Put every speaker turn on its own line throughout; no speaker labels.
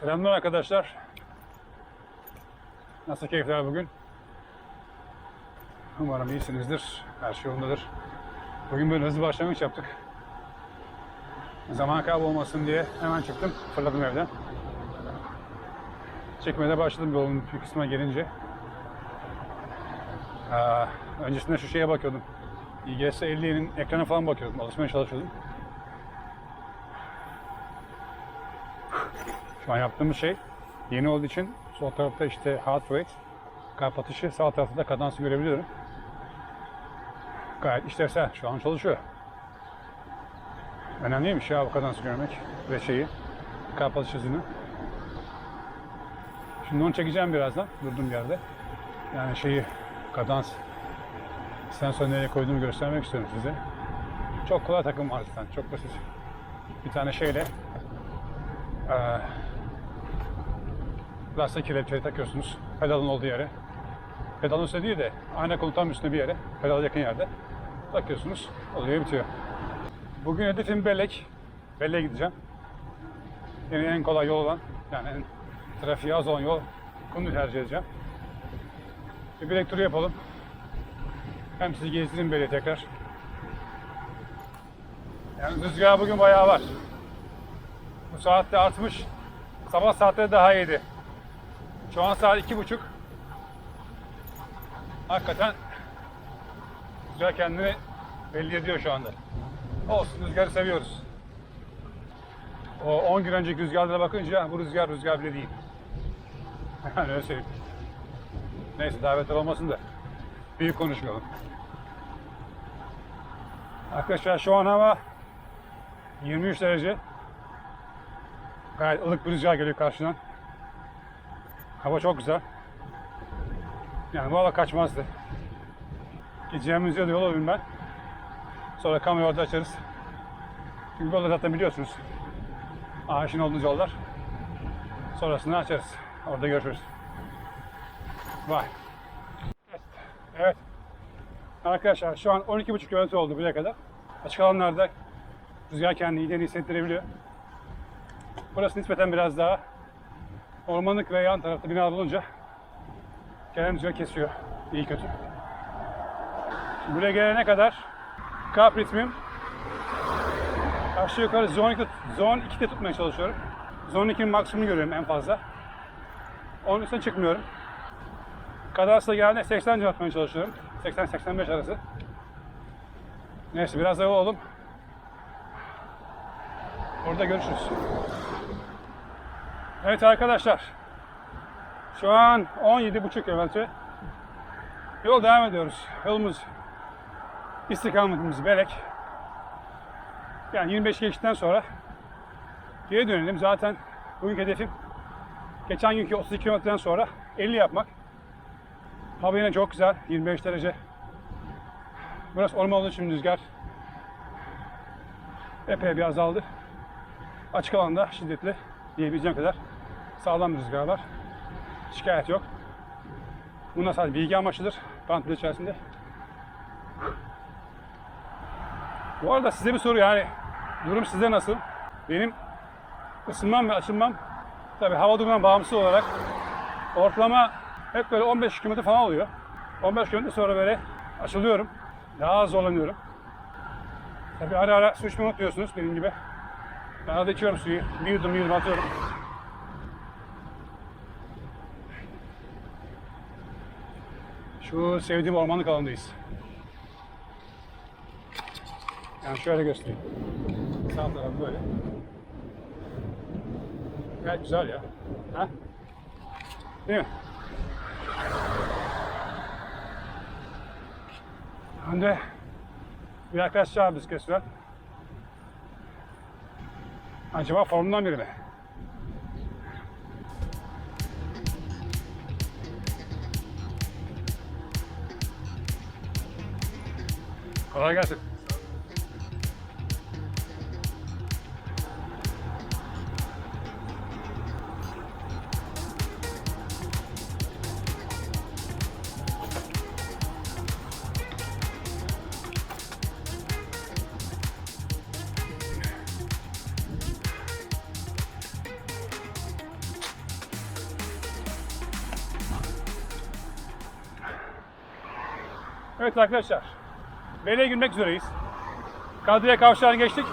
Selamlar arkadaşlar. Nasıl keyifler bugün? Umarım iyisinizdir. Her şey yolundadır. Bugün böyle hızlı başlangıç yaptık. Zaman kaybı olmasın diye hemen çıktım. Fırladım evden. Çekmeye başladım yolun bir kısmına gelince. Aa, öncesinde şu şeye bakıyordum. İGS 50'nin ekrana falan bakıyordum. Alışmaya çalışıyordum. Yaptığımız şey yeni olduğu için sol tarafta işte heart rate, kalp sağ tarafta da kadansı görebiliyorum. Gayet işlevsel. Şu an çalışıyor. Önemliymiş ya bu kadansı görmek ve şeyi, kalp atış hızını. Şimdi onu çekeceğim birazdan durduğum yerde. Yani şeyi, kadans sensörü nereye koyduğumu göstermek istiyorum size. Çok kolay takım var zaten. Çok basit. Bir tane şeyle eee lastik kelepçeyi takıyorsunuz pedalın olduğu yere. Pedalın üstünde değil de ayna kolu tam üstünde bir yere, pedala yakın yerde takıyorsunuz. Oluyor bitiyor. Bugün hedefim Bellek. Bellek'e gideceğim. Yani en kolay yol olan, yani en trafiği az olan yol bunu tercih edeceğim. Bir bilek turu yapalım. Hem sizi gezdireyim böyle tekrar. Yani rüzgar bugün bayağı var. Bu saatte artmış. Sabah saatleri daha iyiydi. Şu an saat iki buçuk. Hakikaten rüzgar kendini belli ediyor şu anda. Olsun rüzgarı seviyoruz. O 10 gün önceki rüzgarlara bakınca bu rüzgar rüzgar bile değil. Yani öyle söyleyeyim. Neyse davetler olmasın da büyük konuşmayalım. Arkadaşlar şu an hava 23 derece. Gayet ılık bir rüzgar geliyor karşıdan. Hava çok güzel. Yani bu hava kaçmazdı. Gideceğimiz yerde yol alayım ben. Sonra kamerayı orada açarız. Çünkü yolda zaten biliyorsunuz. Aşina olduğunuz yollar. Sonrasını açarız. Orada görüşürüz. Vay. Evet. evet. Arkadaşlar şu an 12,5 kilometre oldu buraya kadar. Açık alanlarda rüzgar kendini iyiden hissettirebiliyor. Burası nispeten biraz daha ormanlık ve yan tarafta bina olunca gelen rüzgar kesiyor. İyi kötü. Buraya gelene kadar kalp ritmim aşağı yukarı zone 2'de, zone 2'de tutmaya çalışıyorum. Zone 2'nin maksimumunu görüyorum en fazla. Onun üstüne çıkmıyorum. Kadarsa geldiğinde 80 civarı atmaya çalışıyorum. 80-85 arası. Neyse biraz da yol olalım. Orada görüşürüz. Evet arkadaşlar. Şu an 17,5 kilometre. Yol devam ediyoruz. Yolumuz istikametimiz Belek. Yani 25 geçtikten sonra geri dönelim. Zaten bugünkü hedefim geçen günkü 32 kilometreden sonra 50 yapmak. Hava yine çok güzel. 25 derece. Burası orman olduğu için rüzgar epey bir azaldı. Açık alanda şiddetli diyebileceğim kadar sağlam bir rüzgar var. Şikayet yok. Bunlar sadece bilgi amaçlıdır. Bantlı içerisinde. Bu arada size bir soru yani durum size nasıl? Benim ısınmam ve açılmam tabi hava durumundan bağımsız olarak ortalama hep böyle 15 km falan oluyor. 15 km sonra böyle açılıyorum. Daha az zorlanıyorum. Tabi ara ara su içmeyi unutmuyorsunuz benim gibi. Ben arada içiyorum suyu. Bir yudum bir yudum atıyorum. Şu sevdiğim ormanlık alandayız. Yani şöyle göstereyim. Sağ taraf böyle. Gayet güzel ya. Ha? Değil mi? Önde bir arkadaş çağır bisiklet süren. Acaba formdan biri mi? Kolay gelsin. Evet arkadaşlar Bele'ye girmek üzereyiz. Kadriye kavşağını geçtik.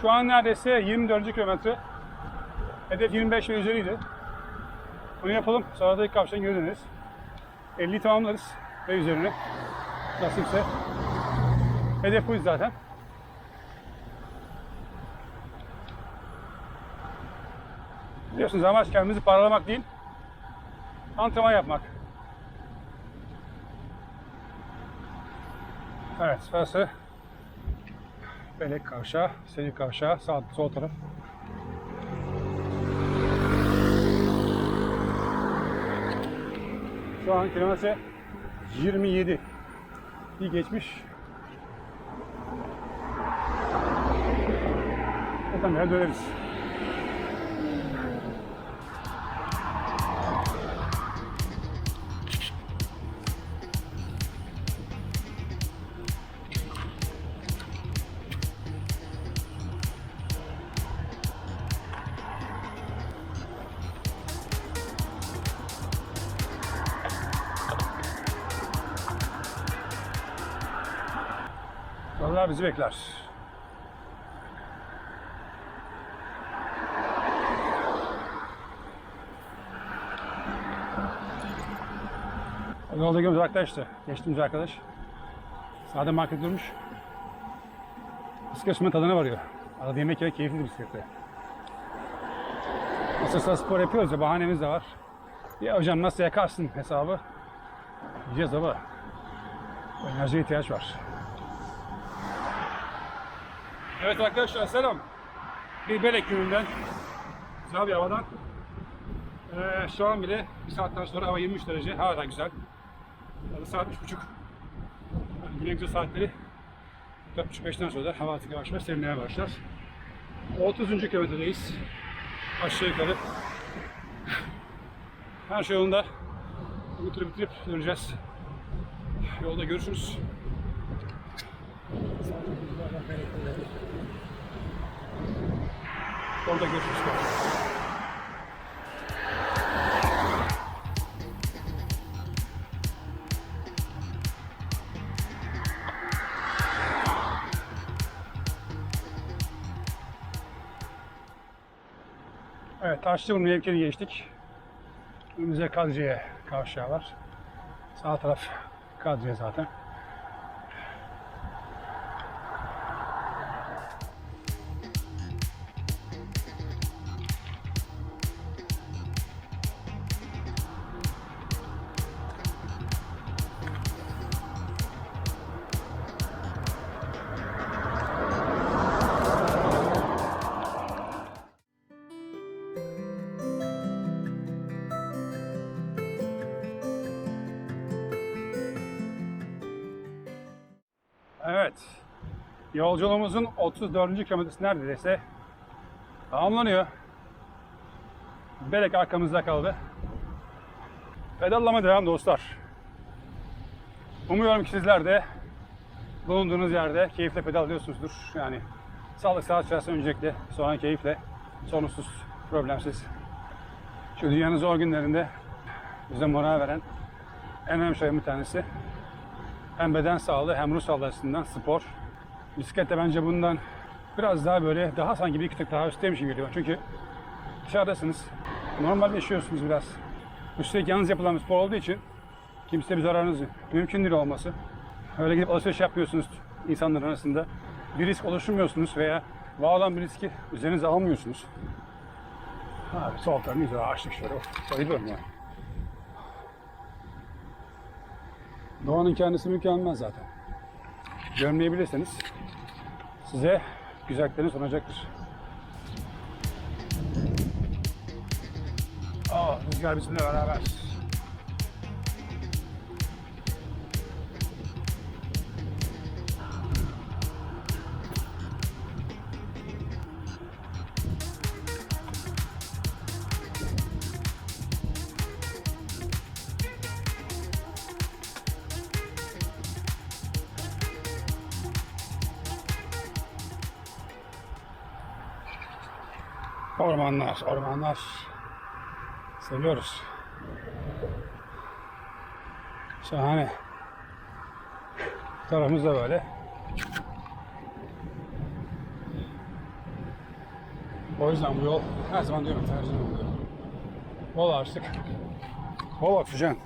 Şu an neredeyse 24. kilometre. Hedef 25 ve üzeriydi. Bunu yapalım. Sonra da ilk kavşağın geri döneriz. 50'yi tamamlarız ve üzerine. Nasipse. Hedef buydu zaten. Biliyorsunuz amaç kendimizi paralamak değil, antrenman yapmak. Evet, burası Belek Kavşağı, Selik Kavşağı, sağ, sol taraf. Şu an kilometre 27 bir geçmiş. Zaten döneriz. Vallahi bizi bekler. Yolda gördüğümüz arkadaştı. Geçtiğimiz arkadaş. Sağda market durmuş. Bisiklet tadına varıyor. Arada yemek yemek keyifli bisiklette. Nasılsa spor yapıyoruz ya bahanemiz de var. Ya hocam nasıl yakarsın hesabı? Yiyeceğiz ama. Enerjiye ihtiyaç var. Evet arkadaşlar selam. Bir Belek gününden, güzel bir havadan. Ee, şu an bile bir saatten sonra hava 23 derece, hava da güzel. Yani saat 3.30. Yani güne güzel saatleri 4.30-5'ten sonra hava artık yavaş yavaş serinlemeye başlar. 30. kilometredeyiz. Aşağı yukarı. Her şey yolunda. Bu bitirip döneceğiz. Yolda görüşürüz. Orada görüşürüz. Evet, Taşlıburnu mevkini geçtik. Önümüzde Kadriye kavşağı var. Sağ taraf Kadriye zaten. Yolculuğumuzun 34. kilometresi neredeyse tamamlanıyor. Belek arkamızda kaldı. Pedallama devam dostlar. Umuyorum ki sizler de bulunduğunuz yerde keyifle pedallıyorsunuzdur. Yani sağlık sağlık içerisinde öncelikle sonra keyifle sorunsuz, problemsiz. Şu dünyanın zor günlerinde bize moral veren en önemli şeyin bir tanesi hem beden sağlığı hem ruh sağlığı açısından spor. Bisiklet de bence bundan biraz daha böyle daha sanki bir tık daha üstteymiş gibi geliyor. Çünkü dışarıdasınız. Normal yaşıyorsunuz biraz. Üstelik yalnız yapılan bir spor olduğu için kimseye bir zararınız mümkün değil olması. Öyle gidip alışveriş yapmıyorsunuz insanların arasında. Bir risk oluşturmuyorsunuz veya var olan bir riski üzerinize almıyorsunuz. Abi sol tarafı güzel açtık şöyle. Of, bayılıyorum yani. Doğanın kendisi mükemmel zaten. Görmeyebilirseniz size güzelliklerini sunacaktır. Aa, rüzgar bizimle beraber. Ormanlar, ormanlar. Seviyoruz. Şahane. Tarafımız da böyle. O yüzden bu yol her zaman diyorum tercih oluyor. Bol ağaçlık, bol oksijen.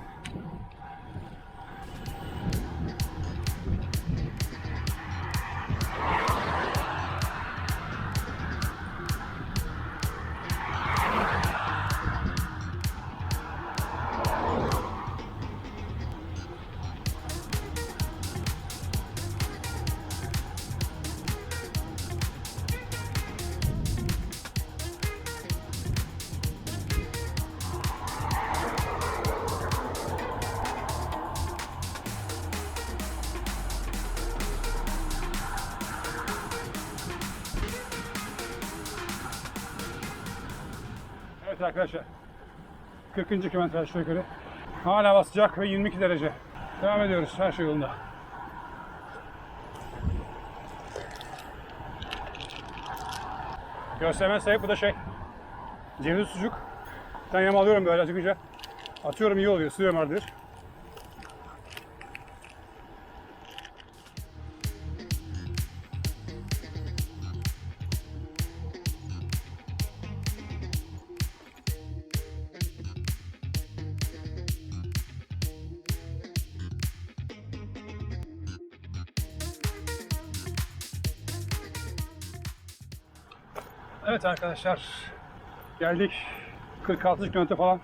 Evet arkadaşlar. 40. kilometre aşağı yukarı. Hala hava sıcak ve 22 derece. Devam ediyoruz her şey yolunda. Gösterme sayıp bu da şey. Ceviz sucuk. Ben yama alıyorum böyle acıkınca. Atıyorum iyi oluyor. Sürüyorum ardır. Evet arkadaşlar. Geldik. 46 kilometre falan.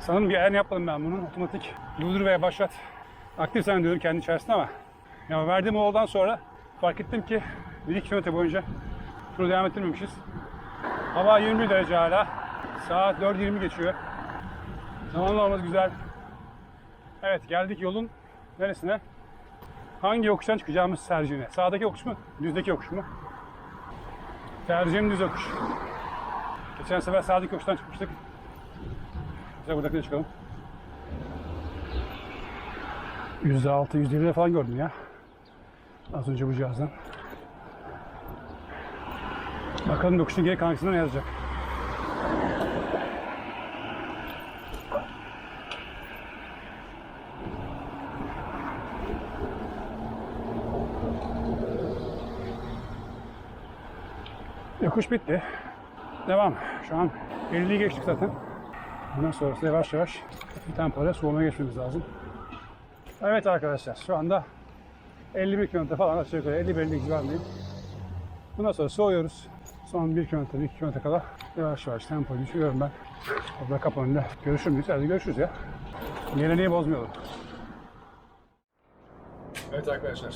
Sanırım bir ayarını yapmadım ben bunun. Otomatik durdur veya başlat. Aktif zannediyorum kendi içerisinde ama. Ya verdiğim o yoldan sonra fark ettim ki 1 kilometre boyunca turu devam ettirmemişiz. Hava 21 derece hala. Saat 4.20 geçiyor. Zamanlamamız güzel. Evet geldik yolun neresine? Hangi yokuştan çıkacağımız tercihine. Sağdaki yokuş mu? Düzdeki yokuş mu? Tercihim düz yokuş. Geçen sefer sağdaki yokuştan çıkmıştık. Bize buradakine çıkalım. %6, %7 falan gördüm ya. Az önce bu cihazdan. Bakalım yokuşun geri hangisinde ne yazacak. Yokuş bitti. Devam. Şu an 50'yi geçtik zaten. Bundan sonrası yavaş yavaş bir tempoyla soğumaya geçmemiz lazım. Evet arkadaşlar şu anda 51 kilometre falan aşağı yukarı 50-50 civarındayım. Bundan sonra soğuyoruz. Son 1 kilometre, 2 kilometre kadar yavaş yavaş tempo düşüyorum ben. Orada kapı önünde görüşür müyüz? Hadi görüşürüz ya. Geleneği bozmayalım. Evet arkadaşlar.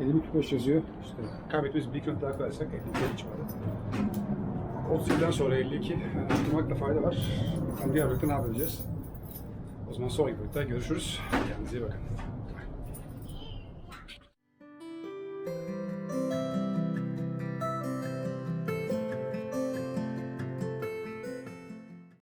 50 yazıyor. İşte kaybettiğimiz bir kilometre daha koyarsak 52 civarı. 37'den sonra 52. Yani tutmakta fayda var. Bakalım diğer bölümde ne yapacağız? O zaman sonraki bölümde görüşürüz. Kendinize iyi bakın.